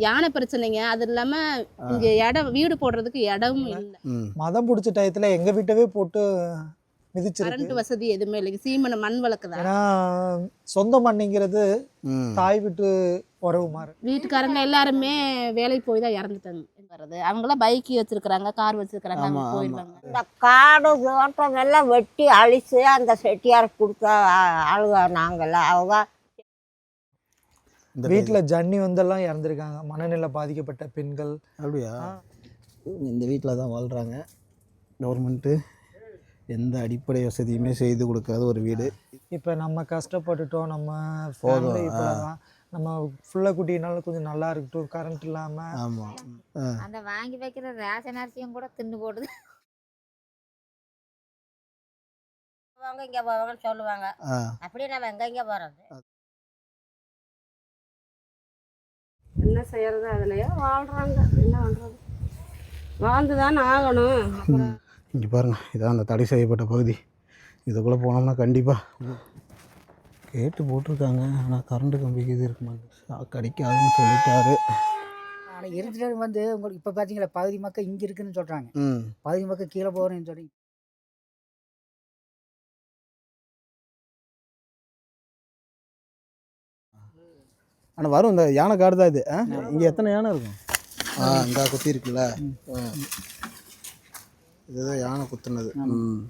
யானை பிரச்சனைங்க. அது இல்லாம இங்க இடம் வீடு போடுறதுக்கு இடமும் இல்லை. ம். மதம் பிடிச்ச டயத்துல எங்க வீட்டவே போட்டு மிதிச்சிருக்கு. கரண்ட் வசதி எதுவுமே இல்லைங்க. சீமனை மண் வளர்க்குதா ஏன்னா சொந்த மண்ணிங்கிறது ம். தாய் விட்டு உறவு மாதிரி வீட்டுக்காரங்க எல்லாருமே வேலைக்கு போய் தான் இறந்துட்டாங்க. வர்றது அவங்களாம் பைக் வச்சிருக்கிறாங்க கார் வச்சிருக்கிறாங்க அவங்க. போயிடுவாங்க இந்த காடு தோட்டம் எல்லாம் வெட்டி அழிச்சு அந்த செட்டியார் கொடுத்த ஆளுக நாங்கள்லாம். அவங்க வீட்டுல ஜன்னி வந்தெல்லாம் இறந்துருக்காங்க. மனநிலை பாதிக்கப்பட்ட பெண்கள். அப்படியா? இந்த வீட்டில் தான் வாழ்கிறாங்க கவர்மெண்ட்டு எந்த அடிப்படை வசதியுமே செய்து கொடுக்காத ஒரு வீடு. இப்ப நம்ம கஷ்டப்பட்டுட்டோம். நம்ம போதும், நம்ம ஃபுல்லாக குட்டினாலும் கொஞ்சம் நல்லா இருக்கட்டும். கரண்ட் இல்லாம. ஆமாம் அந்த வாங்கி வைக்கிற ரேஷன் அரிசியும் கூட தின்னு போடுது. இங்கே போவாங்கன்னு சொல்லுவாங்க. அப்படியே நம்ம எங்கே இங்கே போகிறது என்ன செய்யறது அதுலயே வாழ்றாங்க. என்ன பண்றது? வாழ்ந்து தானே ஆகணும். அப்புறம் இங்கே பாருங்கள் இதான் அந்த தடை செய்யப்பட்ட பகுதி. இதுக்குள்ளே போனோம்னா கண்டிப்பாக கேட்டு போட்டிருக்காங்க. ஆனால் கரண்ட் கம்பிக்கு இது இருக்கு ஷாக் அடிக்காதுன்னு சொல்லிட்டாரு. ஆனால் இருந்துட்டு வந்து உங்களுக்கு இப்போ பார்த்தீங்களா பகுதி மக்கள் இங்கே இருக்குன்னு சொல்கிறாங்க பகுதி மக்கள் கீழே போகிறேன்னு சொல்லி ஆனால் வரும் இந்த யானை காடு தான் இது இங்கே எத்தனை யானை இருக்கும்? ஆ இங்கே குத்தி இருக்குல்ல. ஆ. இதுதான் யானை குத்துனது. ம்.